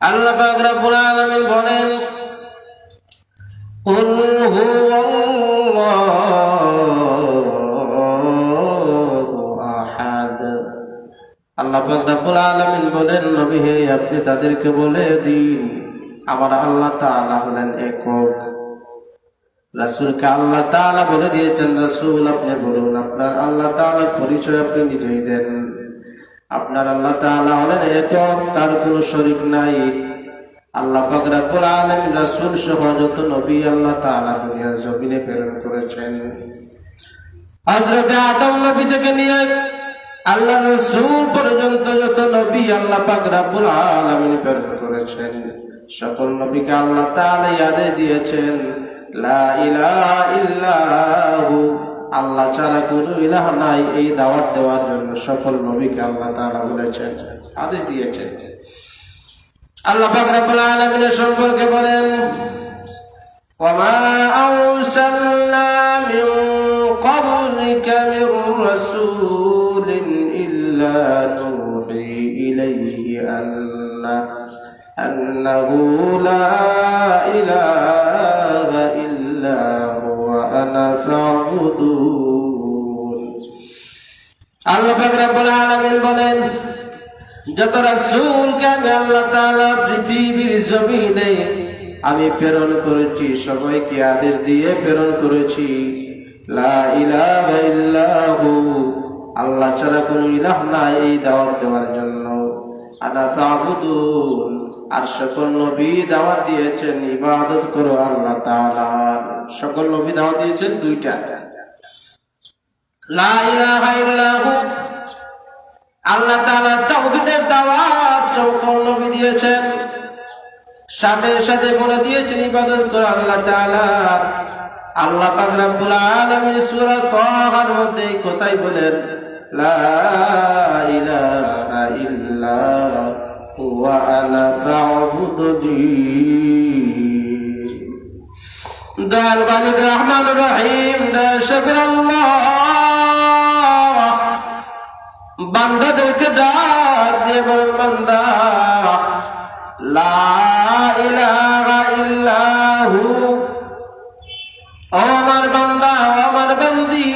আল্লাহ আলামিন বলেন আল্লাহ আলামিন বলেন হে, আপনি তাদেরকে বলে দিন আবার আল্লাহ তালা হলেন একক। রাসূলকে আল্লাহ তালা বলে দিয়েছেন, রাসুল, আপনি বলুন, আপনার আল্লাহ তাআলার পরিচয় আপনি নিজেই দেন। আপনার আল্লাহ তাআলা হলেন একক, তার কোনো শরীক নাই। আল্লাহ পাক রব্বুল আলামিন রাসূল সহ যত নবী আল্লাহ তাআলা দুনিয়ার জমিনে প্রেরণ করেছেন। হযরত আদম নবী থেকে নিয়ে আল্লাহ রাসূল পর্যন্ত যত নবী আল্লাহ পাক রব্বুল আলামিন প্রেরণ করেছেন। সকল নবীকে আল্লাহ তাআলা আদেশ দিয়েছেন, লা ইলাহা ইল্লাহু আল্লাহ ছাড়া কোনো ইলাহ নাই এই দাওয়াত দেওয়ার জন্য সকল নবীকে আল্লাহ তারা বলেছেন, আদেশ দিয়েছেন। আল্লাহ পাক রব্বুল আলামিনের সম্পর্কে বলেন লা ইলাহা ইল্লা আনা ফা'বুদুন আল্লাহ পাক রব্বুল আলামিন বলেন, যত রাসূলকে আমি আল্লাহ তাআলা পৃথিবীর জমিনে আমি প্রেরণ করেছি, সবাইকে আদেশ দিয়ে প্রেরণ করেছি, লা ইলাহা ইল্লাহু, আল্লাহ ছাড়া কোনো ইলাহ নাই এই দাওয়াত দেওয়ার জন্য। আনা আর সকল নবী দাওয়াত দিয়েছেন, ইবাদত করো আল্লাহ তাআলার সকল নবী দাওয়াত দিয়েছেন দুইটা। ইল্লাহু আল্লাহ তাআলা তাওহীদের দাওয়াত সকল নবী দিয়েছেন। সাথে সাথে বলে দিয়েছেন, ইবাদত করো আল্লাহ তাআলা। আল্লাহ পাক রব্বুল আলামিন সূরা তাহার মধ্যে কোথায় বলেন, লা ইলাহা ইল্লা আনা ফা'বুদনি দয়াল মালিক রহমান রহিম দয়াল শকর আল্লাহ বান্দাদেরকে ডাক দিয়ে বলেন, বান্দা, লা ইলাহা ইল্লাহু। ও আমার বান্দা, ও আমার বান্দি।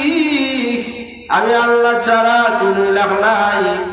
আমি আল্লাহ ছাড়া কোন ইলাহ নাই।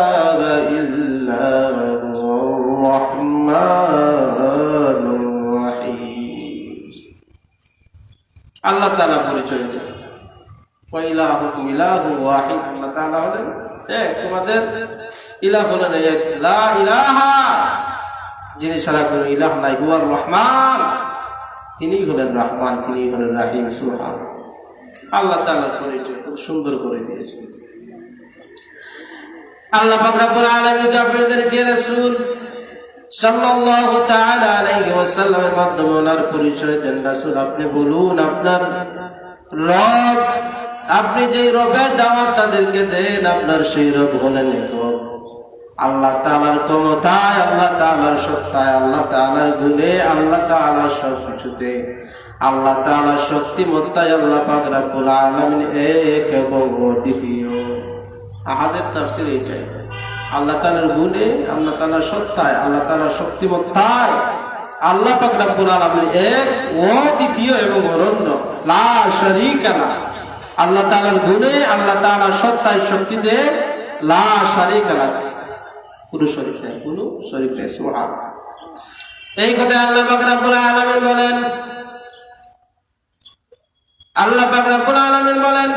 পরিচয় হলেন রহমান। তিনি হলেন রহমান তিনি হলেন রাহিম সুবহান আল্লাহ তাআলার পরিচয় খুব সুন্দর করে দিয়েছেন। আল্লাহ সাল্লাল্লাহু তাআলা আলাইহি ওয়াসাল্লামের মাধ্যমে ওনার পরিচয় দেন, রাসূল আপনি বলুন আপনার রব, আপনি যে রবের দাওয়াত তাদেরকে দেন, আপনার সেই রব হলেন আল্লাহ তাআলার ক্ষমতায়, আল্লাহ তাআলার সত্তায়, আল্লাহ তাআলার গুণে, আল্লাহ তাআলার সব কিছুতে আল্লাহ তাআলার শক্তিমত্তায় আল্লাহ পাক রব্বুল আলামিন এক এবং দ্বিতীয় আহাদের তাফসীর এইটাই। আল্লাহ তালার গুণে, আল্লাহ তাআলার সত্তায়, আল্লাহ তাআলার শক্তিমত্তায় আল্লাহ পাক রব্বুল এক, ও দ্বিতীয় এবং অরণ্য লা আল্লাহ তাআলার গুণে, আল্লাহ তাআলার সত্তায় শক্তিতে লা শারীকা নাই, কোনো শরীক নাই এই কথা আল্লাহ পাক রব্বুল আলামিন বলেন। আল্লাহ পাক রব্বুল আলামিন বলেন,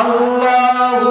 আল্লাহু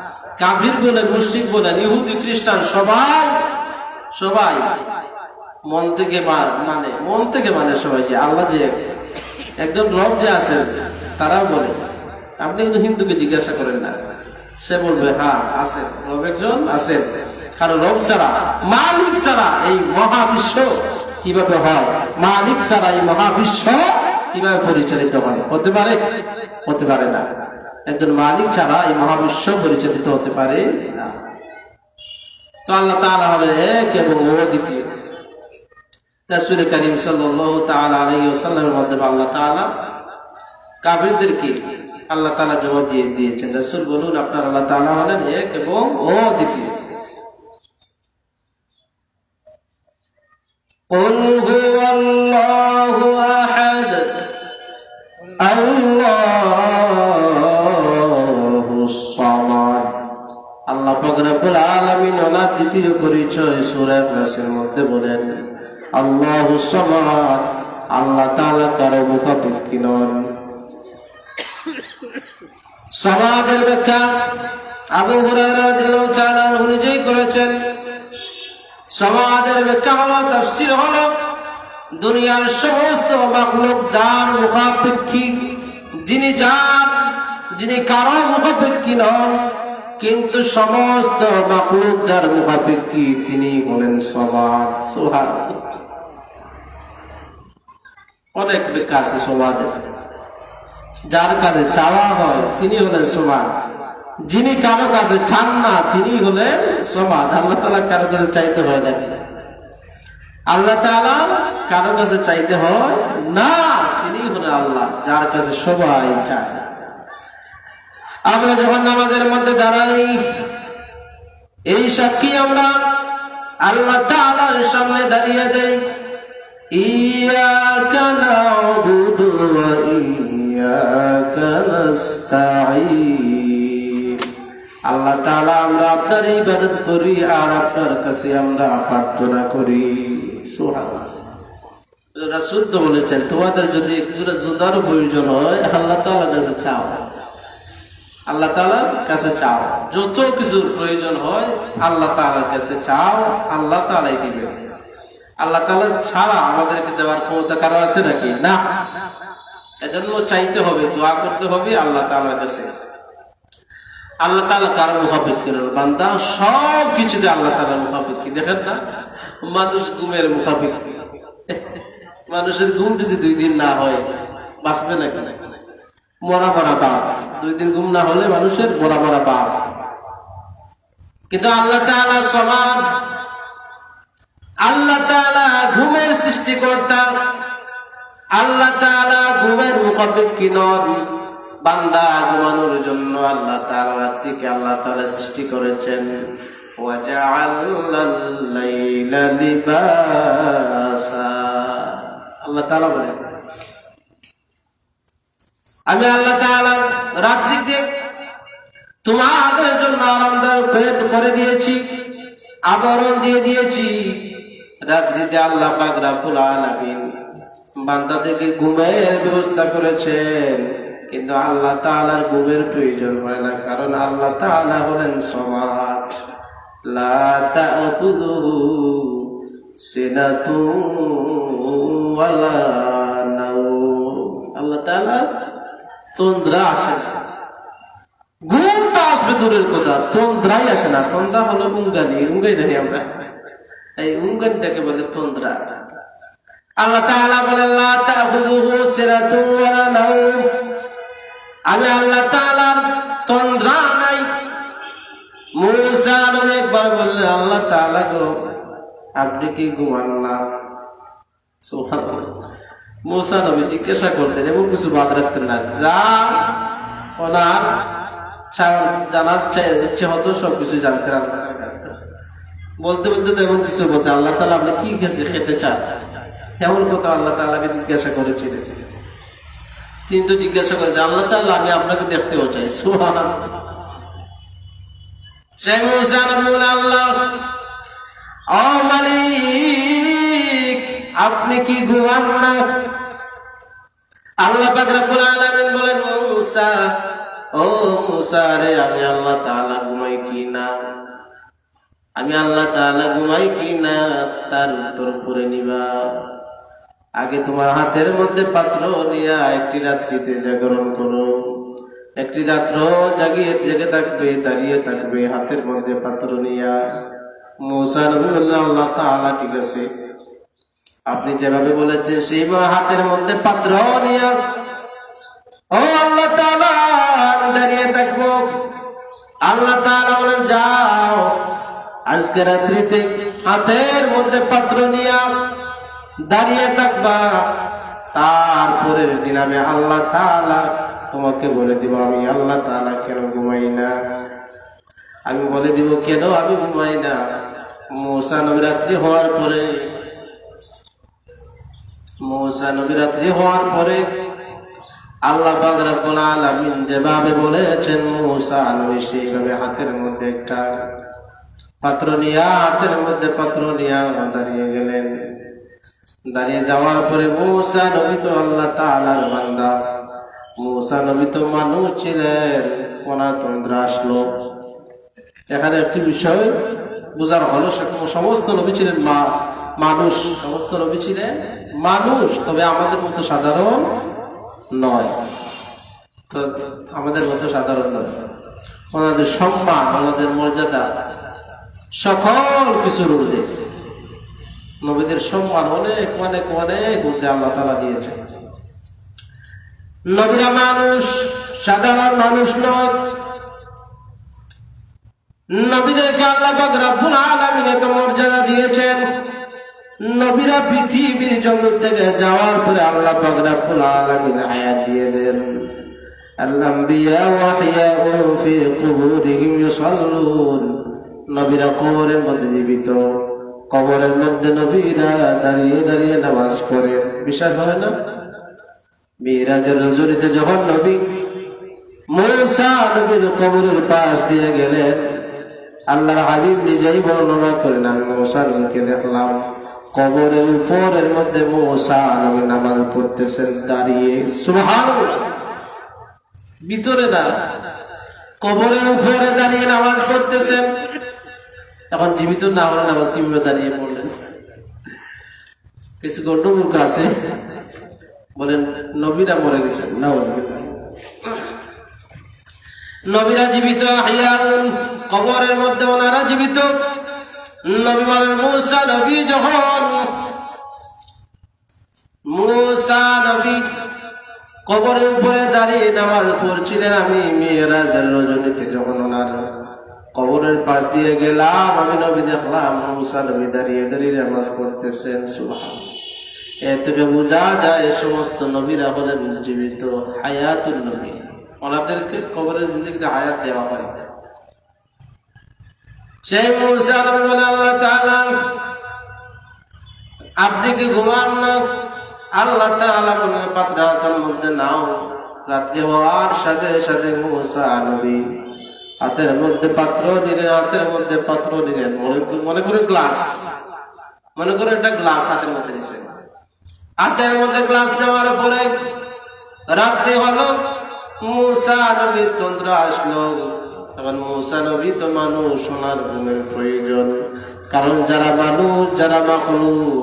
কাফির বলেন মুশরিক বলেন ইহুদি, খ্রিস্টান, সবাই সবাই মন থেকে মানে মন থেকে মানে সবাই যে আল্লাহ যে এক। একজন রব যে আছেন তারাও বলে। আপনি কিন্তু হিন্দুকে জিজ্ঞাসা করেন না। সে বলবে হ্যাঁ আছেন। রব একজন আছেন। কারণ রব ছাড়া, মালিক ছাড়া এই মহাবিশ্ব কীভাবে হয়? মালিক ছাড়া এই মহাবিশ্ব কীভাবে পরিচালিত হয়? হতে পারে? হতে পারে না। একজন মালিক ছাড়া এই মহাবিশ্ব পরিচালিত হতে পারে না তো আল্লাহ তাআলা হলেন এক এবং ও দ্বিতীয় রাসূল করিম সাল্লাল্লাহু তাআলা আলাইহি ওয়াসাল্লামের মধ্যে আল্লাহ তাআলা কাফিরদেরকে আল্লাহ তাআলা জবাব দিয়ে দিয়েছেন রাসূল বলুন আপনার আল্লাহ তাআলা হলেন এক এবং ও দ্বিতীয় قل هو الله أحد الله পাক রব্বুল আলামিন ওনার দ্বিতীয় পরিচয় সূরা ইখলাসের মধ্যে বলেন আল্লাহুস সামাদ, আল্লাহ তাআলা কারও মুখাপেক্ষী নন। সমাদের ব্যাখ্যা, আবু হুরায়রা রাদিয়াল্লাহু তাআলা নিজেই করেছেন। সমাদের ব্যাখ্যা হলো, তাফসীর হলো, দুনিয়ার সমস্ত মাখলুক মুখাপেক্ষী, যিনি যার, যিনি কারও মুখাপেক্ষী নন কিন্তু সমস্ত যার মুখাপেক্ষী তিনি হলেন সমাদ সোহাদ অনেক ব্যাখ্যা আছে সমাদের যার কাছে চাওয়া হয়, তিনি হলেন সমাদ যিনি কারও কাছে চান না, তিনি হলেন সমাদ আল্লাহ তালা কারও কাছে চাইতে হয় না। আল্লাহ তাআলা কারও কাছে চাইতে হয় না, তিনি হলেন আল্লাহ, যার কাছে সবাই চায়। আমরা যখন নামাজের মধ্যে দাঁড়াই, এই সাক্ষী আমরা আল্লাহ তাআলার সামনে দাঁড়িয়ে দেই আল্লাহ তাআলা আমরা আপনার ইবাদত করি আর আপনার কাছে আমরা প্রার্থনা করি। সুবহানাল্লাহ। রাসূল বলেছেন, তোমাদের যদি একটু জুদার প্রয়োজন হয়, আল্লাহ তাআলার কাছে চাও আল্লাহ তাআলার কাছে চাও। যত কিছুর প্রয়োজন হয়, আল্লাহ তাআলার কাছে চাও, আল্লাহ তাআলাই দিবে। আল্লাহ তাআলা ছাড়া আমাদেরকে দেওয়ার ক্ষমতা কারও আছে নাকি? না। এজন্য চাইতে হবে, দোয়া করতে হবে আল্লাহ তাআলার কাছে। আল্লাহ তাআলা কারও মুখাপেক্ষি নন বান্দা সব কিছুতে আল্লাহ তাআলার মুখাপেক্ষি দেখেন না? মানুষ ঘুমের মুখাপেক্ষি মানুষের ঘুম যদি দুই দিন না হয়, বাঁচবে নাকি? মরা মরা বাপ। দুই দিন ঘুম না হলে মানুষের মরা মরা বাপ। কিন্তু আল্লাহ তাআলা সমান। আল্লাহ তাআলা ঘুমের সৃষ্টিকর্তা। আল্লাহ তাআলা ঘুমের মুখাপেক্ষি নন। বান্দা ঘুমানোর জন্য আল্লাহ তাআলা রাত্রিকে আল্লাহ তালা সৃষ্টি করেছেন। আল্লাহ তালা বলেন আমি আল্লাহ তাআলা রাত্রিতে তোমাদের জন্য আরামদায়ক করে- দিয়েছি, আবরণ দিয়ে দিয়েছি। রাত্রিতে আল্লাহ পাক রাব্বুল আলামিন বান্দাদেরকে ঘুমের ব্যবস্থা করেছেন, কিন্তু আল্লাহ তাআলার ঘুমের প্রয়োজন হয় না, কারণ আল্লাহ তাআলা হলেন সমাদ। লা তাখুযুহু সিনাতুন ওয়ালা আল্লাহ তন্দ্রা আসে না। ঘুম তো আসবে দূরের কথা, তন্দ্রাই আসে না। তন্দ্রা হলো উঙ্গানি, উঙ্গাই জানি আমরা। এই উঙ্গানিটাকে বলে তন্দ্রা। আল্লাহ তাআলা বলেন, লা তাখুযুহু সিরাতুন ওয়ালা নাওম। আমি আল্লাহ তাআলার তন্দ্রা নাই। মুসা নবী একবার বললেন, আল্লাহ তাআলা গো, আপনি কি ঘুমান না? সুবহানাল্লাহ। মুসা নবী জিজ্ঞাসা করতেন এমন কিছু বাদ রাখতেন না। যা ওনার জানার চাই- হতো সবকিছু জানতেন আল্লাহর। বলতে বলতে তো এমন কিছু বলতে আল্লাহ তালা আপনি কি খেতে খেতে চান। এমন কথা আল্লাহ তালাকে জিজ্ঞাসা করেছিলেন। তিনি তো জিজ্ঞাসা করেছে আল্লাহ তাআলা, আমি আপনাকে দেখতেও চাই। বলে, আল্লাহ, ও আপনি কি ঘুমান না? আল্লাহ পাক রব্বুল মুসা, ও মুসা রে, আমি আল্লাহ তাআলা ঘুমাই কি না? আমি আল্লাহ তাআলা ঘুমাই কি না? তার উত্তর করে নিবা। আগে তোমার হাতের মধ্যে পাত্র নিয়া একটি রাত্রিতে জাগরণ করো। একটি রাত্র জাগিয়ে জেগে থাকবে, দাঁড়িয়ে থাকবে, হাতের মধ্যে পাত্র নিয়া। মৌসা বললেন আল্লাহ তাআলা ঠিক আছে। আপনি যেভাবে বলেছেন, সেই হাতের মধ্যে পাত্র নিয়া ও আল্লাহ দাঁড়িয়ে থাকব। আল্লাহ তাআলা বলেন, যাও। আজকে রাত্রিতে হাতের মধ্যে পাত্র নিয়া দাঁড়িয়ে থাকবা। তারপরের দিন আমি আল্লাহ তাআলা তোমাকে বলে দিব, আমি আল্লাহ তাআলা কেন ঘুমাই না? আমি বলে দিব, কেন আমি ঘুমাই না? নবী রাত্রি হওয়ার পরে মৌসা নবী রাত্রি হওয়ার পরে আল্লাহ পাক রব্বুল আলামিন যেভাবে বলেছেন, মৌসা নবী সেইভাবে হাতের মধ্যে একটা পাত্র নিয়া, হাতের মধ্যে পাত্র নিয়া দাঁড়িয়ে গেলেন। দাঁড়িয়ে যাওয়ার পরে মৌসা নবী তো আল্লাহ তাআলার বান্দা। মৌসা নবী তো মানুষ ছিলেন, ওনার তন্দ্রা আসলো। এখানে একটি বিষয় বোঝার হলো সমস্ত নবী ছিলেন মা মানুষ, সমস্ত নবী ছিলেন মানুষ, তবে আমাদের মতো সাধারণ নয়। তো আমাদের মতো সাধারণ নয়। ওনাদের সম্মান, ওনাদের মর্যাদা, সকল কিছুর ঊর্ধ্বে। নবীদের সম্মান অনেক অনেক অনেক ঊর্ধ্বে আল্লাহ তালা দিয়েছে নবীরা মানুষ, সাধারণ মানুষ নয়। নবীদেরকে আল্লাহ রব্বুল আলামিন এত মর্যাদা দিয়েছেন নবীরা পৃথিবীর জগৎ থেকে যাওয়ার পরে আল্লাহ পাক রব্বুল আলামিন আয়াত দিয়ে দেন الأنبياء وأحياء في قبورهم يصلون নবীরা কবরের মধ্যে জীবিত কবরের মধ্যে নবীরা দাঁড়িয়ে দাঁড়িয়ে নামাজ পড়ে বিশ্বাস হয় না মিরাজের রজনীতে যখন নবী মূসা নবীর কবরের পাশ দিয়ে গেলেন আল্লাহর হাবিব নিজেই বর্ণনা করেন আমি মৌসা নবীকে দেখলাম কবরের উপরের মধ্যে মৌসা নামাজ পড়তেছেন, দাঁড়িয়ে। সুবহান ভিতরে না, কবরের উপরে দাঁড়িয়ে নামাজ পড়তেছেন। এখন জীবিত না হলে নামাজ কীভাবে দাঁড়িয়ে পড়লেন? কিছু গন্ডমূর্খ আছে? বলেন, নবীরা মরে গেছেন না নবীরা জীবিত হাইয়াল কবরের মধ্যে ওনারা জীবিত। কবরের উপরে দাঁড়িয়ে নামাজ পড়ছিলেন, আমি মেয়েরাজের রজনীতে যখন ওনার কবরের পাশ দিয়ে গেলাম, আমি নবী দেখলাম, মুসা নবী দাঁড়িয়ে দাঁড়িয়ে নামাজ পড়তেছেন এ থেকে বোঝা যায় সমস্ত নবীরা হলেন জীবিত হায়াতুল নবী। ওনাদেরকে কবরের জিন্দগিতে হায়াত দেওয়া হয়। সেই আপনি কি ঘুমান না? আল্লাহ মধ্যে নাও। রাত্রি হওয়ার সাথে সাথে মুসা নবী হাতের মধ্যে পাত্র নিলেন, হাতের মধ্যে পাত্র নিলেন। মনে করে গ্লাস, মনে করে একটা গ্লাস হাতের মধ্যে দিয়েছেন। হাতের মধ্যে গ্লাস দেওয়ার পরে রাত্রি হলো, মুসা নবী তন্ত্র আসলো। এখন মুসা নবী তো মানুষ সোনার ঘুমের প্রয়োজন। কারণ যারা মানুষ, যারা মাখলু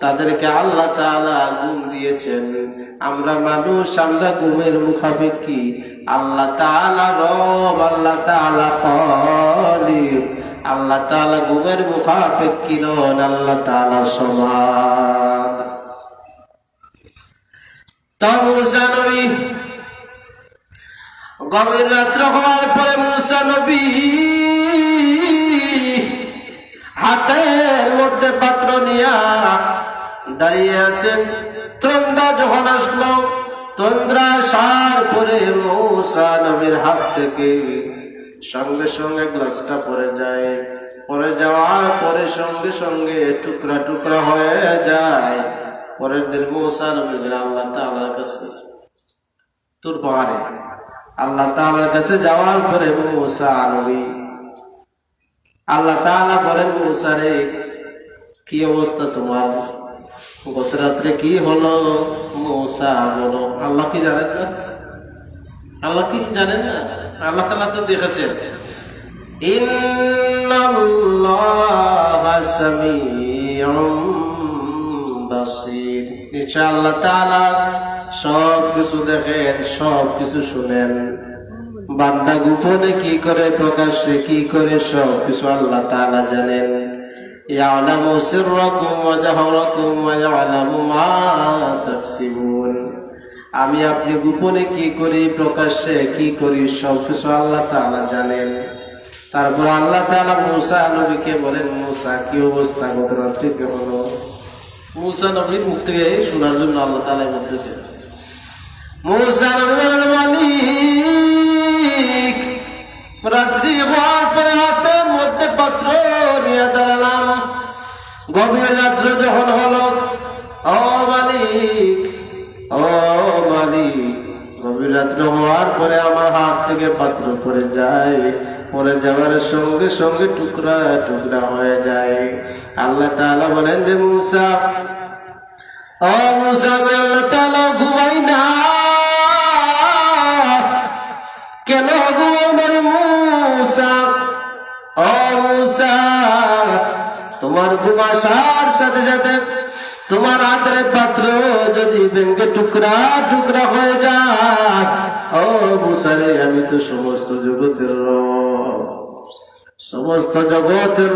তাদেরকে আল্লাহ তাআলা ঘুম দিয়েছেন। আমরা মানুষ, আমরা ঘুমের মুখাপেক্ষি। আল্লাহ তাআলা রব, আল্লাহ তাআলা খালিক। আল্লাহ তাআলা ঘুমের মুখাপেক্ষি নন, আল্লাহ তাআলা সমান। তো মুসা নবী গভীর রাত্র হওয়ার পরে মুসা নবী হাতের মধ্যে পাত্র নিয়া দাঁড়িয়ে আছেন। তন্দ্রা যখন আসলো, তন্দ্রা সার পরে মৌসা নবীর হাত থেকে সঙ্গে সঙ্গে গ্লাসটা পড়ে যায়। পরে যাওয়ার পরে সঙ্গে সঙ্গে টুকরা টুকরা হয়ে যায়। পরের দিন মৌসা নবী আল্লাহ কাছে তোর পাহাড়ে আল্লাহ তাআলার কাছে যাওয়ার পরে মৌসা নবী। আল্লাহ তাআলা বলেন মুসারে কি অবস্থা তোমার? গত রাত্রে কি হলো? মৌসা বলো। আল্লাহ কি জানেন না? আল্লাহ কি জানেন না? আল্লাহ তালা তো দেখেছেন। ইন্নাল্লাহা সামিউম বাসীর। নিশ্চয় সব কিছু দেখেন, সব কিছু শুনেন। বান্দা গোপনে কি করে, প্রকাশ্যে কি করে, সব কিছু আল্লাহ তাআলা জানেন। ওয়া ইয়ালামু আমি আপনি গোপনে কি করি, প্রকাশ্যে কি করি, সব কিছু আল্লাহ তাআলা জানেন। তারপর আল্লাহ তাআলা মূসা নবীকে বলেন, মূসা, কি অবস্থা? গত রাত্রে কি হলো? মূসা নবীর মুখ থেকে শোনার জন্য আল্লাহ তাআলা বলতেছেন মূসা নবী বলেন, মালিক রাত্রি হওয়ার পরে হাতের মধ্যে পাত্র নিয়ে দাঁড়ালাম। গভীর রাত্র যখন হলো ও মালিক ও মালিক গভীর রাত্র হওয়ার পরে আমার হাত থেকে পাত্র পড়ে যায়। পড়ে যাওয়ার সঙ্গে সঙ্গে টুকরা টুকরা হয়ে যায়। আল্লাহ তাআলা বলেন যে মুসা, ও মুসা আল্লাহ তাআলা ঘুমাই না। কেন ঘুমাই না মুসা? ও মুসা, তোমার ঘুমাসার সাথে সাথে তোমার হাতের পাত্র যদি ব্যাংকে টুকরা টুকরা হয়ে যায়, ও মুসারে, আমি তো সমস্ত জগতের সমস্ত জগতের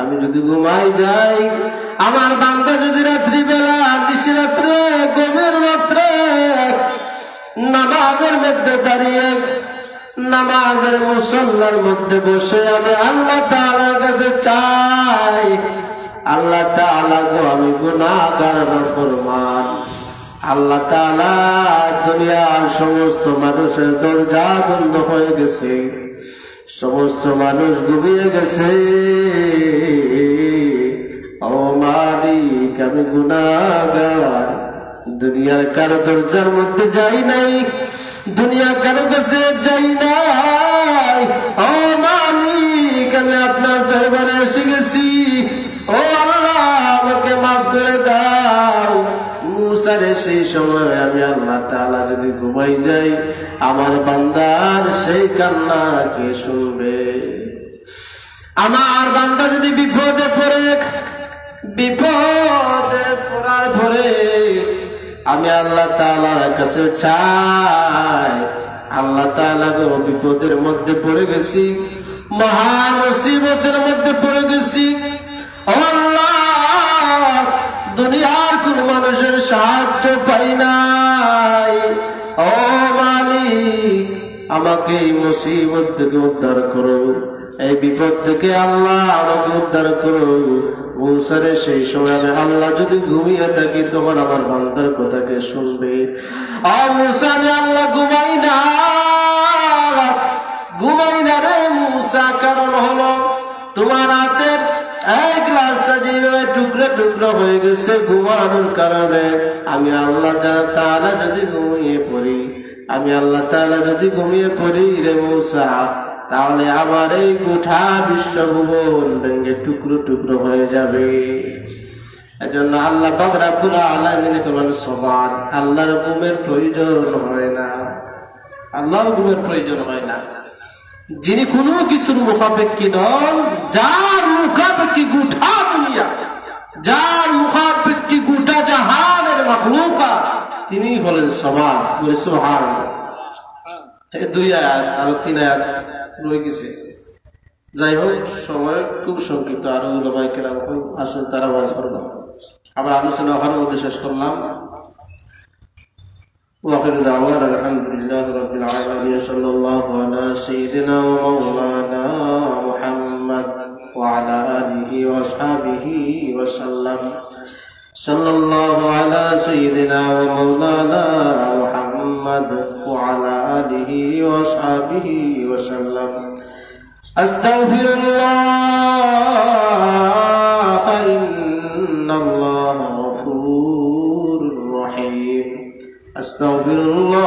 আমি যদি ঘুমাই যাই, আমার বান্দা যদি রাত্রি বেলা নিশি রাত্রে, গভীর রাত্রে, নামাজের মধ্যে দাঁড়িয়ে নামাজের মুসল্লার মধ্যে বসে আমি আল্লাহ তাআলার কাছে চাই। আল্লাহ তাআলা গো, আমি গুনাহগার ফরমান আল্লাহ তাআলা দুনিয়ার সমস্ত মানুষের দরজা বন্ধ হয়ে গেছে। সমস্ত মানুষ ঘুমিয়ে গেছে। ও মালিক, আমি গুনাহগার। দুনিয়ার কারও দরজার মধ্যে যাই নাই। দুনিয়া কারও কাছে যাই নাই। ও মালিক, আমি আপনার দরবারে এসে গেছি। ও আল্লাহ, আমাকে মাফ করে দাও। মুসারে সেই সময় আমি আল্লাহ তাআলা যদি ঘুমাই যাই, আমার বান্দার সেই কান্না কে শুনবে? আমার বান্দা যদি বিপদে পড়ে, বিপদে আমি আল্লাহ তাআলার কাছে চাই। আল্লাহ তাআলা গো, বিপদের মধ্যে পড়ে গেছি মহা মুসিবতের মধ্যে পড়ে গেছি। দুনিয়ার কোন মানুষের সাহায্য পাই নাই। ও মালিক, আমাকে এই মুসিবত থেকে উদ্ধার করো। এই বিপদ থেকে আল্লাহ আমাকে উদ্ধার করো। মৌসারে সেই সময় আমি আল্লাহ যদি ঘুমিয়ে থাকি তোমার আমার বান্দার কথাকে শুনবে? আ মুসা, আমি আল্লাহ ঘুমাই না। ঘুমাই না রে মুসা, কারণ হলো তোমার হাতের এক গ্লাসটা যেভাবে টুকরো টুকরো হয়ে গেছে ঘুমানোর কারণে আমি আল্লাহ যা তাআলা যদি ঘুমিয়ে পড়ি, আমি আল্লাহ তাআলা যদি ঘুমিয়ে পড়ি রে মুসা তাহলে আবার এই গোটা বিশ্বভুবন ভেঙে টুকরো টুকরো হয়ে যাবে। এজন্য আল্লাহ পাক রাব্বুল আলামিন কোন সমান আল্লাহর ঘুমের প্রয়োজন হয় না। আল্লাহর ঘুমের প্রয়োজন হয় না। যিনি কোনো কিছুর মুখাপেক্ষী নন, যার মুখাপেক্ষী গোটা দুনিয়া, যার মুখাপেক্ষী গোটা জাহানের মখলুকা তিনি হলেন সমান বলে সুবহান এই দুই আয়াত আরো তিন আয়াত রয়ে গেছে যাই হোক সময় খুব সংক্ষিপ্ত আরো ওলামাই কেরাম আসেন তারা ওয়াজ করলাম আবার আলোচনা ওখানের মধ্যে শেষ করলাম واخر دعوانا الحمد لله رب العالمين صلى الله على سيدنا ومولانا محمد وعلى اله واصحابه وسلم صلى الله على سيدنا ومولانا محمد وعلى آله وأصحابه وسلم. أستغفر الله إن الله غفور رحيم. أستغفر الله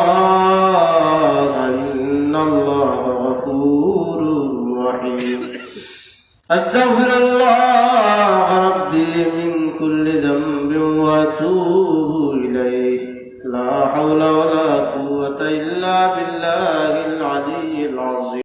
إن الله غفور الرحيم أستغفر الله ربي من كل ذنب وأتوب حول ولا قوة إلا بالله